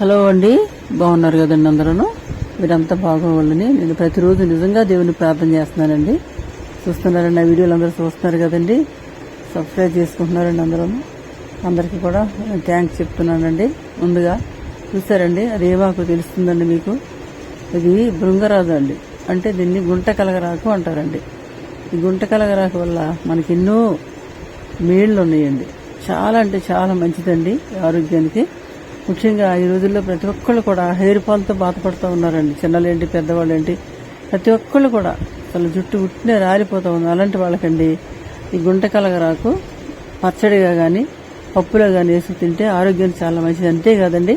Hello అండి. బాగున్నారు కదండి అందరూ మీరంతా బాగోవాలని నేను ప్రతిరోజు నిజంగా దేవుని ప్రార్థన చేస్తున్నానండి. చూస్తున్నారండి నా వీడియోలు అందరూ చూస్తున్నారు కదండి. సబ్స్క్రైబ్ చేసుకుంటున్నారండి అందరూ అందరికీ కూడా థ్యాంక్స్ చెప్తున్నానండి. ముందుగా చూసారండి అది ఏమాకు తెలుస్తుందండి మీకు. ఇది భృంగరాజు అండి. అంటే దీన్ని గుంట కలగరాకు అంటారండి. ఈ గుంట కలగరాకు వల్ల మనకి ఎన్నో మేళ్ళు ఉన్నాయండి. చాలా అంటే చాలా మంచిదండి ఆరోగ్యానికి. ముఖ్యంగా ఈ రోజుల్లో ప్రతి ఒక్కళ్ళు కూడా హెయిర్ ఫాల్తో బాధపడుతూ ఉన్నారండి. చిన్నలేంటి పెద్దవాళ్ళేంటి? ప్రతి ఒక్కళ్ళు కూడా అసలు జుట్టు ఉట్టినే రాలిపోతూ ఉంది. అలాంటి వాళ్ళకండి ఈ గుంట కలగరాకు పచ్చడిగా కానీ పప్పులో కానీ వేసి తింటే ఆరోగ్యం చాలా మంచిది. అంతే కాదండి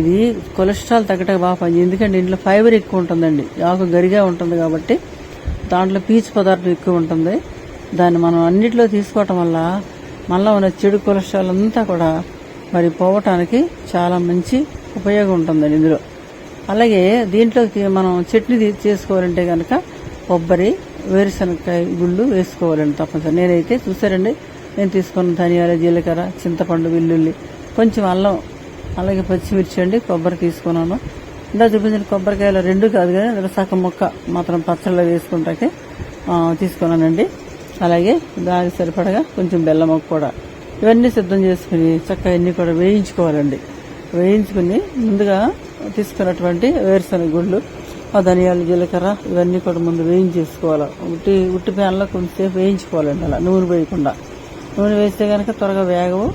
ఇది కొలెస్ట్రాల్ తగ్గటం బాగా పని ఎందుకంటే ఇంట్లో ఫైబర్ ఎక్కువ ఉంటుందండి. ఆకు గరిగా ఉంటుంది కాబట్టి దాంట్లో పీచు పదార్థం ఎక్కువ ఉంటుంది. దాన్ని మనం అన్నిట్లో తీసుకోవటం వల్ల మనలో ఉన్న చెడు కొలెస్ట్రాల్ అంతా కూడా మరి పోవటానికి చాలా మంచి ఉపయోగం ఉంటుందండి ఇందులో. అలాగే దీంట్లోకి మనం చట్నీ చేసుకోవాలంటే కనుక కొబ్బరి వేరుశనగకాయ గుళ్ళు వేసుకోవాలండి తప్పనిసరి. నేనైతే చూసారండి నేను తీసుకున్న ధనియాల జీలకర్ర చింతపండు వెల్లుల్లి కొంచెం అల్లం అలాగే పచ్చిమిర్చి అండి కొబ్బరి తీసుకున్నాను. ఇందా చూపించిన కొబ్బరికాయలు రెండు కాదు కానీ అందులో సగం ముక్క మాత్రం పచ్చళ్ళలో వేసుకుంటాకే తీసుకున్నానండి. అలాగే దానికి సరిపడగా కొంచెం బెల్లం కూడా. ఇవన్నీ సిద్ధం చేసుకుని చక్కగా ఇన్ని కూడా వేయించుకోవాలండి. వేయించుకుని ముందుగా తీసుకున్నటువంటి వేరుశనగ గుళ్ళు ఆ ధనియాలు జీలకర్ర ఇవన్నీ కూడా ముందు వేయించేసుకోవాలి. ఉట్టి ఉట్టి ప్యాన్లో కొంచెంసేపు వేయించుకోవాలండి అలా నూనె వేయకుండా నూనె వేస్తే కనుక త్వరగా వేగవు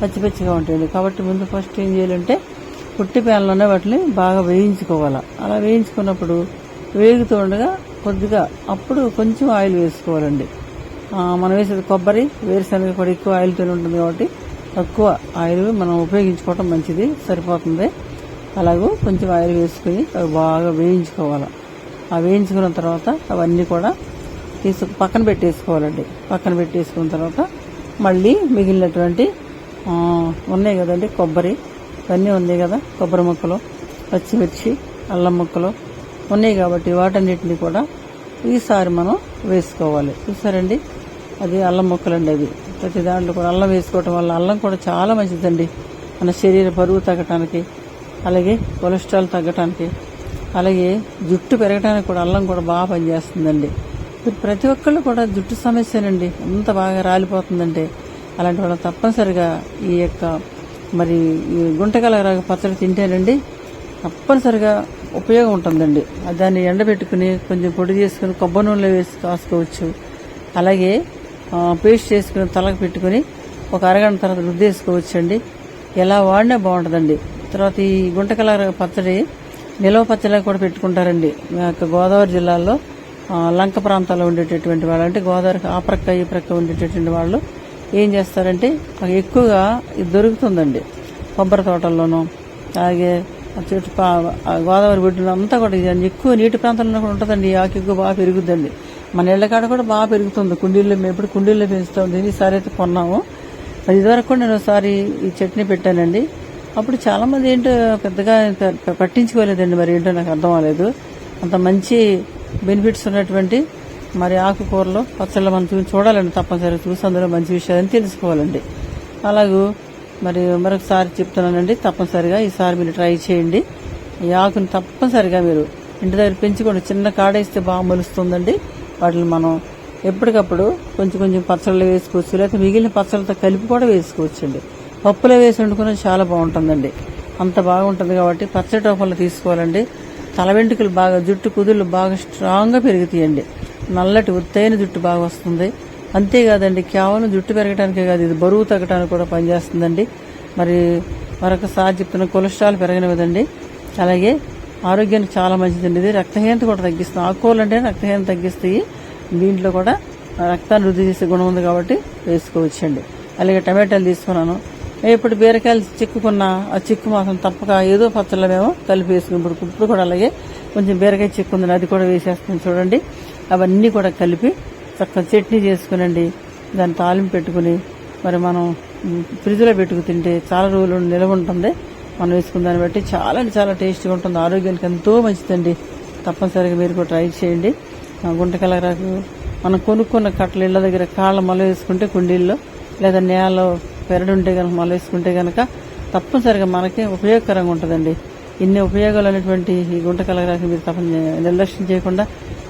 పచ్చి పచ్చిగా ఉంటుంది కాబట్టి ముందు ఫస్ట్ ఏం చేయాలంటే ఉట్టి ప్యాన్లోనే వాటిని బాగా వేయించుకోవాలి. అలా వేయించుకున్నప్పుడు వేగుతూ ఉండగా కొద్దిగా అప్పుడు కొంచెం ఆయిల్ వేసుకోవాలండి. మనం వేసేది కొబ్బరి వేరుశనగ కూడా ఎక్కువ ఆయిల్తో ఉంటుంది కాబట్టి తక్కువ ఆయిల్ మనం ఉపయోగించుకోవటం మంచిది సరిపోతుంది. అలాగూ కొంచెం ఆయిల్ వేసుకుని అవి బాగా వేయించుకోవాలి. ఆ వేయించుకున్న తర్వాత అవన్నీ కూడా తీసు పక్కన పెట్టేసుకోవాలండి. పక్కన పెట్టేసుకున్న తర్వాత మళ్ళీ మిగిలినటువంటి ఉన్నాయి కదండి కొబ్బరి. ఇవన్నీ ఉన్నాయి కదా కొబ్బరి ముక్కలు పచ్చిమిర్చి అల్లం ముక్కలు ఉన్నాయి కాబట్టి వాటన్నిటిని కూడా ఈసారి మనం వేసుకోవాలి. చూసారండి? అది అల్లం ముక్కలండి అవి. ప్రతి దాంట్లో కూడా అల్లం వేసుకోవటం వల్ల అల్లం కూడా చాలా మంచిదండి. మన శరీర బరువు తగ్గటానికి అలాగే కొలెస్ట్రాల్ తగ్గటానికి అలాగే జుట్టు పెరగడానికి కూడా అల్లం కూడా బాగా పనిచేస్తుందండి. ప్రతి ఒక్కళ్ళు కూడా జుట్టు సమస్యనండి. ఎంత బాగా రాలిపోతుందంటే అలాంటి వాళ్ళు తప్పనిసరిగా ఈ యొక్క మరి ఈ గుంటకల పచ్చడి తింటేనండి తప్పనిసరిగా ఉపయోగం ఉంటుందండి. దాన్ని ఎండబెట్టుకుని కొంచెం పొడి చేసుకుని కొబ్బరి నూనెలో వేసి కాసుకోవచ్చు. అలాగే పేస్ట్ చేసుకుని తలకు పెట్టుకుని ఒక అరగంట తర్వాత రుద్దేసుకోవచ్చండి. ఎలా వాడినా బాగుంటుందండి. తర్వాత ఈ గుంటకల పచ్చడి నిలవ పచ్చడిలా కూడా పెట్టుకుంటారండి. మా యొక్క గోదావరి జిల్లాలో లంక ప్రాంతాల్లో ఉండేటటువంటి వాళ్ళు అంటే గోదావరికి ఆ ప్రక్క ఈ ప్రక్క ఉండేటటువంటి వాళ్ళు ఏం చేస్తారంటే ఎక్కువగా ఇది దొరుకుతుందండి. కొబ్బరి తోటల్లోనూ అలాగే చుట్టూ గోదావరి ఒడ్డున అంతా కూడా ఎక్కువ నీటి ప్రాంతంలో కూడా ఉంటుందండి. ఆకు ఎక్కువ బాగా పెరుగుద్దండి. మన ఇళ్ళ కాడ కూడా బాగా పెరుగుతుంది. కుండీల్లో మేము ఎప్పుడు కుండీల్లో పెంచుతుంది ఈసారి అయితే కొన్నాము. అది ఇదివరకు కూడా నేను ఒకసారి ఈ చట్నీ పెట్టానండి. అప్పుడు చాలా మంది ఏంటో పెద్దగా పట్టించుకోలేదండి మరి ఏంటో నాకు అర్థం అవ్వలేదు. అంత మంచి బెనిఫిట్స్ ఉన్నటువంటి మరి ఆకుకూరలో పచ్చళ్ళు మనం చూసి చూడాలండి తప్పనిసరిగా. చూసి అందులో మంచి విషయాలని తెలుసుకోవాలండి. అలాగూ మరి మరొకసారి చెప్తున్నానండి. తప్పనిసరిగా ఈసారి మీరు ట్రై చేయండి. ఈ ఆకుని తప్పనిసరిగా మీరు ఇంటి దగ్గర పెంచుకోండి. చిన్న కాడేస్తే బాగా మొలుస్తుందండి. వాటిని మనం ఎప్పటికప్పుడు కొంచెం కొంచెం పచ్చళ్ళు వేసుకోవచ్చు లేకపోతే మిగిలిన పచ్చళ్ళతో కలిపి కూడా వేసుకోవచ్చండి. పప్పులో వేసి వండుకున్నది చాలా బాగుంటుందండి. అంత బాగుంటుంది కాబట్టి పచ్చడి టోపలు తీసుకోవాలండి. తల వెంట్రుకలు బాగా జుట్టు కుదుళ్ళు బాగా స్ట్రాంగ్గా పెరుగుతాయండి. నల్లటి ఉత్తైన జుట్టు బాగా వస్తుంది. అంతేకాదండి కేవలం జుట్టు పెరగడానికే కాదు ఇది బరువు తగ్గడానికి కూడా పనిచేస్తుందండి. మరి మరొకసారి చెప్తున్న కొలెస్ట్రాల్ పెరగనివ్వదండి. అలాగే ఆరోగ్యానికి చాలా మంచిదండి. ఇది రక్తహీనత కూడా తగ్గిస్తుంది. ఆకుకూరలు అంటే రక్తహీనత తగ్గిస్తాయి. దీంట్లో కూడా రక్తాన్ని వృద్ధి చేసే గుణం ఉంది కాబట్టి వేసుకోవచ్చండి. అలాగే టమాటాలు తీసుకున్నాను. ఇప్పుడు బీరకాయలు చిక్కుకున్న ఆ చిక్కు మాత్రం తప్పక ఏదో పచ్చళ్ళ మేము కలిపి వేసుకుని ఇప్పుడు ఇప్పుడు కూడా అలాగే కొంచెం బీరకాయ చిక్కు ఉందండి. అది కూడా వేసేస్తాను చూడండి. అవన్నీ కూడా కలిపి చక్కగా చట్నీ చేసుకునండి. దాన్ని తాలింపు పెట్టుకుని మరి మనం ఫ్రిడ్జ్లో పెట్టుకు తింటే చాలా రోజులు నిలవ ఉంటుంది. మనం వేసుకున్న దాన్ని బట్టి చాలా అంటే చాలా టేస్ట్గా ఉంటుంది. ఆరోగ్యానికి ఎంతో మంచిదండి. తప్పనిసరిగా మీరు కూడా ట్రై చేయండి. ఆ గుంటకలరాకు మనం కొనుక్కున్న కట్టలు ఇళ్ళ దగ్గర కాళ్ళ మొల వేసుకుంటే కుండీల్లో లేదా నేలలో పెరడు ఉంటే కనుక మొల వేసుకుంటే కనుక తప్పనిసరిగా మనకి ఉపయోగకరంగా ఉంటుందండి. ఇన్ని ఉపయోగాలు అనేటువంటి ఈ గుంట కలగరాకి మీరు తప్పని నిర్లక్ష్యం చేయకుండా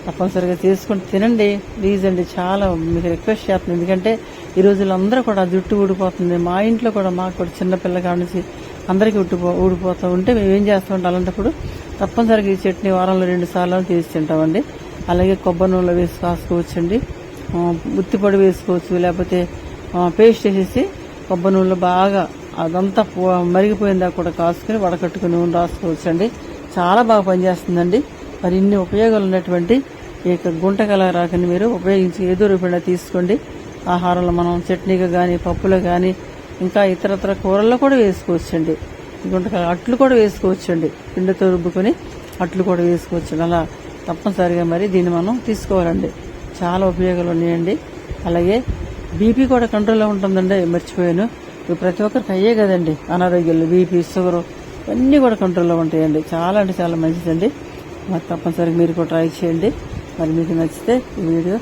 తప్పనిసరిగా చేసుకుని తినండి. ప్లీజ్ అండి చాలా మీకు రిక్వెస్ట్ చేస్తుంది ఎందుకంటే ఈ రోజుల్లో అందరూ కూడా జుట్టు ఊడిపోతుంది. మా ఇంట్లో కూడా మాకు కూడా చిన్నపిల్ల నుంచి అందరికీ ఉట్టిపో ఊడిపోతూ ఉంటే మేము ఏం చేస్తూ ఉంటాం? అలాంటప్పుడు తప్పనిసరిగా ఈ చట్నీ వారంలో రెండు సార్లు తీసి తింటామండి. అలాగే కొబ్బరి నూనెలో వేసి కాసుకోవచ్చండి. ఉత్తిపొడి వేసుకోవచ్చు లేకపోతే పేస్ట్ వేసేసి కొబ్బరి నూనెలో బాగా అదంతా మరిగిపోయిందా కూడా కాసుకుని వడకట్టుకుని నూనె రాసుకోవచ్చండి. చాలా బాగా పనిచేస్తుందండి. మరి ఇన్ని ఉపయోగాలు ఉన్నటువంటి ఈ యొక్క గుంటకల రాకని మీరు ఉపయోగించి ఏదో రూపంగా తీసుకోండి. ఆహారంలో మనం చట్నీగా కానీ పప్పులో కానీ ఇంకా ఇతరత్ర కూరల్లో కూడా వేసుకోవచ్చండి. గుంటకాయ అట్లు కూడా వేసుకోవచ్చండి. పిండితో రుబ్బుకొని అట్లు కూడా వేసుకోవచ్చు అలా తప్పనిసరిగా మరి దీన్ని మనం తీసుకోవాలండి. చాలా ఉపయోగాలు ఉన్నాయండి. అలాగే బీపీ కూడా కంట్రోల్లో ఉంటుందండి. మర్చిపోయాను. ఇవి ప్రతి ఒక్కరికి అయ్యే కదండి. అనారోగ్యాలు బీపీ షుగర్ ఇవన్నీ కూడా కంట్రోల్లో ఉంటాయండి. చాలా అంటే చాలా మంచిదండి. మరి తప్పనిసరిగా మీరు కూడా ట్రై చేయండి. మరి మీకు నచ్చితే ఈ వీడియో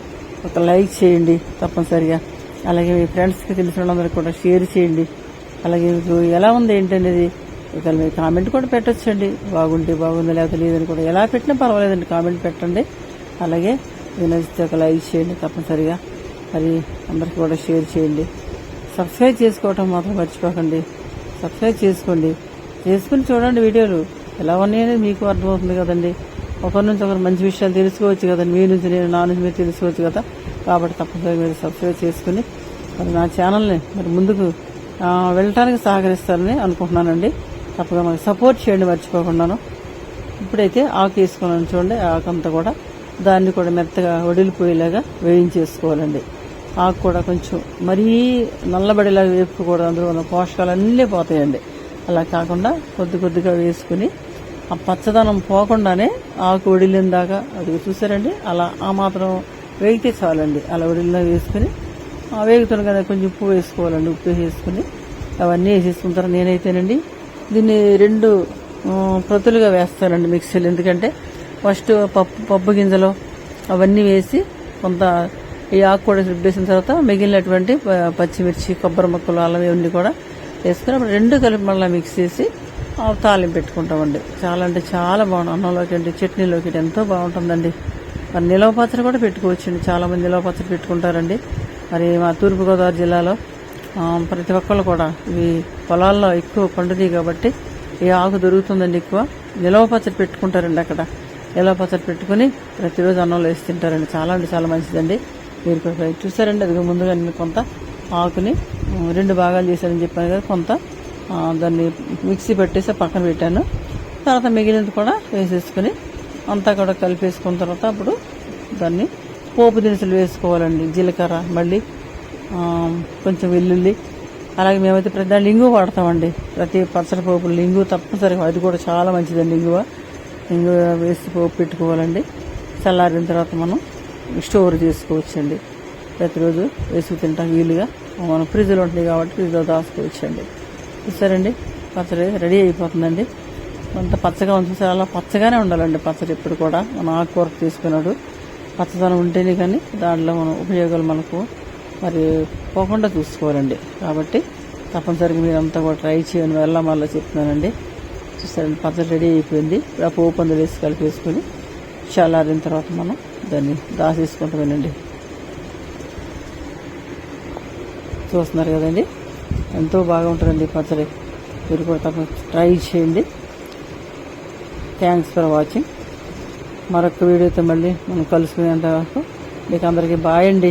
ఒక లైక్ చేయండి తప్పనిసరిగా. అలాగే మీ ఫ్రెండ్స్కి తెలిసిన వాళ్ళందరికీ కూడా షేర్ చేయండి. అలాగే మీకు ఎలా ఉంది ఏంటనేది ఇక మీరు కామెంట్ కూడా పెట్టచ్చండి. బాగుంటే బాగుంది లేకపోతే లేదని కూడా ఎలా పెట్టినా పర్వాలేదండి. కామెంట్ పెట్టండి. అలాగే మీకు నచ్చితే ఒక లైక్ చేయండి తప్పనిసరిగా. మరి అందరికీ కూడా షేర్ చేయండి. సబ్స్క్రైబ్ చేసుకోవటం మాత్రం మర్చిపోకండి. సబ్స్క్రైబ్ చేసుకోండి. చేసుకుని చూడండి వీడియోలు. ఎలా ఉన్నాయని మీకు అర్థమవుతుంది కదండి. ఒకరి నుంచి ఒకరు మంచి విషయాలు తెలుసుకోవచ్చు కదండి. మీ నుంచి నేను నా నుంచి మీరు తెలుసుకోవచ్చు కదా. కాబట్టి తప్పనిసరిగా మీరు సబ్స్క్రైబ్ చేసుకుని మరి నా ఛానల్ని మరి ముందుకు వెళ్ళటానికి సహకరిస్తారని అనుకుంటున్నానండి. తప్పగా మనకి సపోర్ట్ చేయండి మర్చిపోకుండాను. ఇప్పుడైతే ఆకు వేసుకున్నాను చూడండి ఆకంతా కూడా దాన్ని కూడా మెత్తగా వడిలిపోయేలాగా వేయించేసుకోవాలండి. ఆకు కూడా కొంచెం మరీ నల్లబడేలాగా వేపుకోకూడదు అందులో ఉన్న పోషకాలు అన్నీ పోతాయండి. అలా కాకుండా కొద్ది కొద్దిగా వేసుకుని ఆ పచ్చదనం పోకుండానే ఆకు వడిలిందాక అది చూసారండి అలా ఆ మాత్రం వేగితే చాలండి. అలా ఉడిలో వేసుకుని ఆ వేగుతున్న కదా కొంచెం ఉప్పు వేసుకోవాలండి. ఉప్పు వేసుకుని అవన్నీ వేసేసుకున్న తర్వాత నేనైతేనండి దీన్ని రెండు ప్రతులుగా వేస్తానండి మిక్సీలు. ఎందుకంటే ఫస్ట్ పప్పు పప్పు గింజలు అవన్నీ వేసి కొంత ఈ ఆకు కూడా రుబ్బేసిన తర్వాత మిగిలినటువంటి పచ్చిమిర్చి కొబ్బరి ముక్కలు అల్లం ఇవన్నీ కూడా వేసుకుని అప్పుడు రెండు కలిపి మళ్ళీ మిక్స్ చేసి ఆ తాలింపు పెట్టుకుంటామండి. చాలా అంటే చాలా బాగుంది అన్నంలోకి అంటే చట్నీలోకి ఎంతో బాగుంటుందండి. మరి నిలవ పచ్చడి కూడా పెట్టుకోవచ్చండి. చాలామంది నిలవ పచ్చడి పెట్టుకుంటారండి. మరి మా తూర్పుగోదావరి జిల్లాలో ప్రతి ఒక్కళ్ళు కూడా ఇవి పొలాల్లో ఎక్కువ పండుతాయి కాబట్టి ఈ ఆకు దొరుకుతుందండి ఎక్కువ. నిలవ పచ్చడి పెట్టుకుంటారండి అక్కడ. నిలవ పచ్చడి పెట్టుకుని ప్రతిరోజు అన్నంలో వేసి తింటారండి. చాలా అంటే చాలా మంచిదండి. మీరు చూసారండి. అది ముందుగా నేను కొంత ఆకుని రెండు భాగాలు చేశానని చెప్పాను కదా కొంత దాన్ని మిక్సీ పెట్టేసి పక్కన పెట్టాను. తర్వాత మిగిలినది కూడా వేసేసుకుని అంతా కూడా కలిపేసుకున్న తర్వాత అప్పుడు దాన్ని పోపు దినుసులు వేసుకోవాలండి జీలకర్ర మళ్ళీ కొంచెం వెల్లుల్లి. అలాగే మేమైతే ప్రతి దాని లింగు వాడతామండి. ప్రతి పచ్చడి పోపులు లింగు తప్పనిసరిగా అది కూడా చాలా మంచిదండి ఇంగువ. ఇంగువ వేసి పోపు పెట్టుకోవాలండి. చల్లారిన తర్వాత మనం స్టోర్ చేసుకోవచ్చండి. ప్రతిరోజు వేసుకు తింటాం వీలుగా. మనం ఫ్రిడ్జ్లో ఉంటుంది కాబట్టి ఫ్రిడ్జ్లో దాచుకోవచ్చండి. చూసారండి? పచ్చడి రెడీ అయిపోతుందండి. అంత పచ్చగా ఉంచేసారు అలా పచ్చగానే ఉండాలండి పచ్చడి ఎప్పుడు కూడా. మనం ఆకుకూర తీసుకున్నాడు. పచ్చదనం ఉంటేనే కానీ దాంట్లో మనం ఉపయోగాలు మనకు మరి పోకుండా చూసుకోవాలండి. కాబట్టి తప్పనిసరిగా మీరు అంతా కూడా ట్రై చేయని వెళ్ళ మళ్ళీ చెప్తున్నానండి. చూసారండి పచ్చడి రెడీ అయిపోయింది. ఇప్పుడు పోపు అందులో వేసి కలిపేసుకొని చల్లారిన తర్వాత మనం దాన్ని దాసేసుకుంటామేనండి చూస్తున్నారు కదండి? ఎంతో బాగా ఉంటుందండి పచ్చడి. మీరు కూడా తప్ప ట్రై చేయండి. థ్యాంక్స్ ఫర్ వాచింగ్ మరొక వీడియోతో మళ్ళీ మనం కలుసుకునేంత వరకు మీకు అందరికీ బాయ్ అండి.